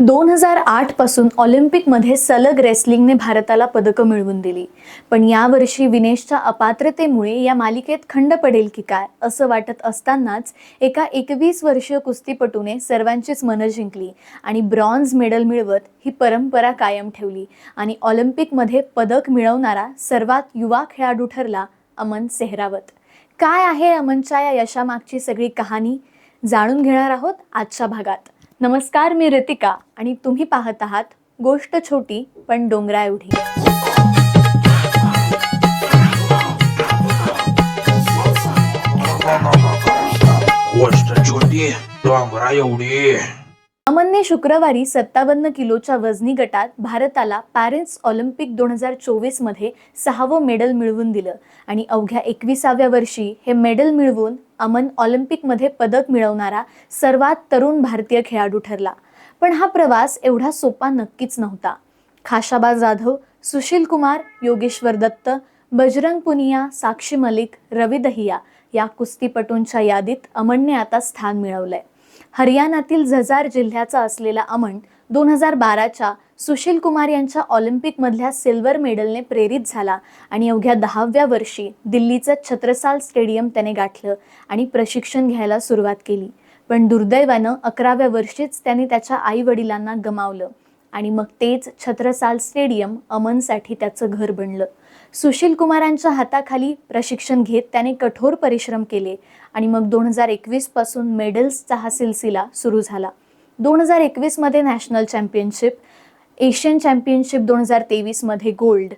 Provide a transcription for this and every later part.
दोन हजार आठपासून ऑलिम्पिकमध्ये सलग रेसलिंगने भारताला पदकं मिळवून दिली. पण यावर्षी विनेशच्या अपात्रतेमुळे या मालिकेत खंड पडेल की काय असं वाटत असतानाच एका एकवीस वर्षीय कुस्तीपटूने सर्वांचीच मनं जिंकली आणि ब्रॉन्झ मेडल मिळवत ही परंपरा कायम ठेवली आणि ऑलिम्पिकमध्ये पदक मिळवणारा सर्वात युवा खेळाडू ठरला अमन सेहरावत. काय आहे अमनच्या या यशामागची सगळी कहाणी? जाणून घेणार आहोत आजच्या भागात. नमस्कार मी रितिका आणि तुम्ही पाहत आहात गोष्ट छोटी पण डोंगरा एवढी गोष्ट छोटी डोंगरा एवढी अमनने शुक्रवारी सत्तावन्न किलोच्या वजनी गटात भारताला पॅरिस ऑलिम्पिक दोन हजार चोवीसमध्ये सहावं मेडल मिळवून दिलं. आणि अवघ्या एकविसाव्या वर्षी हे मेडल मिळवून अमन ऑलिम्पिकमध्ये पदक मिळवणारा सर्वात तरुण भारतीय खेळाडू ठरला. पण हा प्रवास एवढा सोपा नक्कीच नव्हता. खाशाबा जाधव सुशील कुमार योगेश्वर दत्त बजरंग पुनिया साक्षी मलिक रवी दहिया या कुस्तीपटूंच्या यादीत अमनने आता स्थान मिळवलंय. हरियाणातील झजार जिल्ह्याचा असलेला अमन दोन हजार बाराच्या सुशील कुमार यांच्या ऑलिम्पिकमधल्या सिल्वर मेडलने प्रेरित झाला आणि अवघ्या दहाव्या वर्षी दिल्लीचं छत्रसाल स्टेडियम त्याने गाठलं आणि प्रशिक्षण घ्यायला सुरुवात केली. पण दुर्दैवानं अकराव्या वर्षीच त्याने त्याच्या आई वडिलांना गमावलं. आणि मग तेच छत्रसाल स्टेडियम अमनसाठी त्याचं घर बनलं. सुशील कुमारांच्या हाताखाली प्रशिक्षण घेत त्याने कठोर परिश्रम केले आणि मग दोन हजार एकवीसपासून मेडल्सचा हा सिलसिला सुरू झाला. दोन हजार एकवीसमध्ये नॅशनल चॅम्पियनशिप एशियन चॅम्पियनशिप दोन हजार तेवीसमध्ये गोल्ड.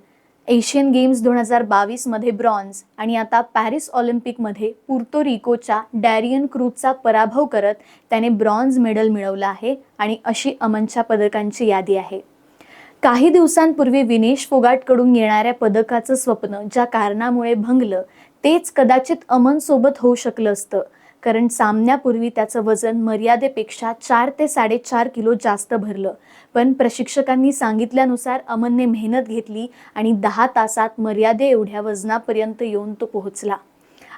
एशियन गेम्स दोन हजार बावीसमध्ये ब्रॉन्झ आणि आता पॅरिस ऑलिम्पिकमध्ये पुर्तो रिकोच्या डॅरियन क्रूजचा पराभव करत त्याने ब्रॉन्झ मेडल मिळवलं आहे आणि अशी अमनच्या पदकांची यादी आहे. काही दिवसांपूर्वी विनेश फोगाटकडून येणाऱ्या पदकाचं स्वप्न ज्या कारणामुळे भंगलं तेच कदाचित अमनसोबत होऊ शकलं असतं. कारण सामन्यापूर्वी त्याचं वजन मर्यादेपेक्षा चार ते साडेचार किलो जास्त भरलं. पण प्रशिक्षकांनी सांगितल्यानुसार अमनने मेहनत घेतली आणि दहा तासात मर्यादे एवढ्या वजनापर्यंत येऊन तो पोहोचला.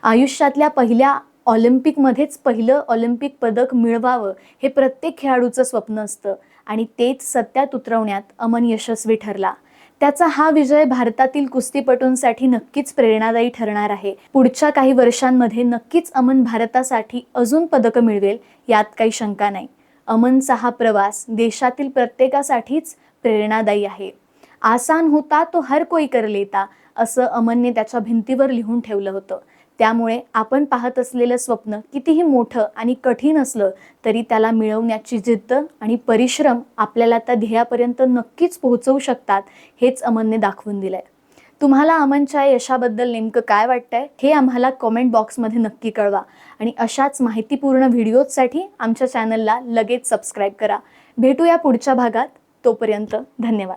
आयुष्यातल्या पहिल्या ऑलिम्पिकमध्येच पहिलं ऑलिम्पिक पदक मिळवावं हे प्रत्येक खेळाडूचं स्वप्न असतं आणि तेच सत्यात उतरवण्यात अमन यशस्वी ठरला. त्याचा हा विजय भारतातील कुस्तीपटूंसाठी नक्कीच प्रेरणादायी ठरणार आहे. पुढच्या काही वर्षांमध्ये नक्कीच अमन भारतासाठी अजून पदकं मिळवेल यात काही शंका नाही. अमनचा हा प्रवास देशातील प्रत्येकासाठीच प्रेरणादायी आहे. आसान होता तो हर कोई कर लेता असं अमनने त्याच्या भिंतीवर लिहून ठेवलं होतं. त्यामुळे आपण पाहत असलेलं स्वप्न कितीही मोठं आणि कठीण असलं तरी त्याला मिळवण्याची जिद्द आणि परिश्रम आपल्याला त्या ध्येयापर्यंत नक्कीच पोहोचवू शकतात हेच अमनने दाखवून दिलंय. तुम्हाला अमनच्या यशाबद्दल नेमकं काय वाटतंय हे आम्हाला कॉमेंट बॉक्समध्ये नक्की कळवा. आणि अशाच माहितीपूर्ण व्हिडिओजसाठी आमच्या चॅनलला लगेच सबस्क्राईब करा. भेटूया पुढच्या भागात. तोपर्यंत धन्यवाद.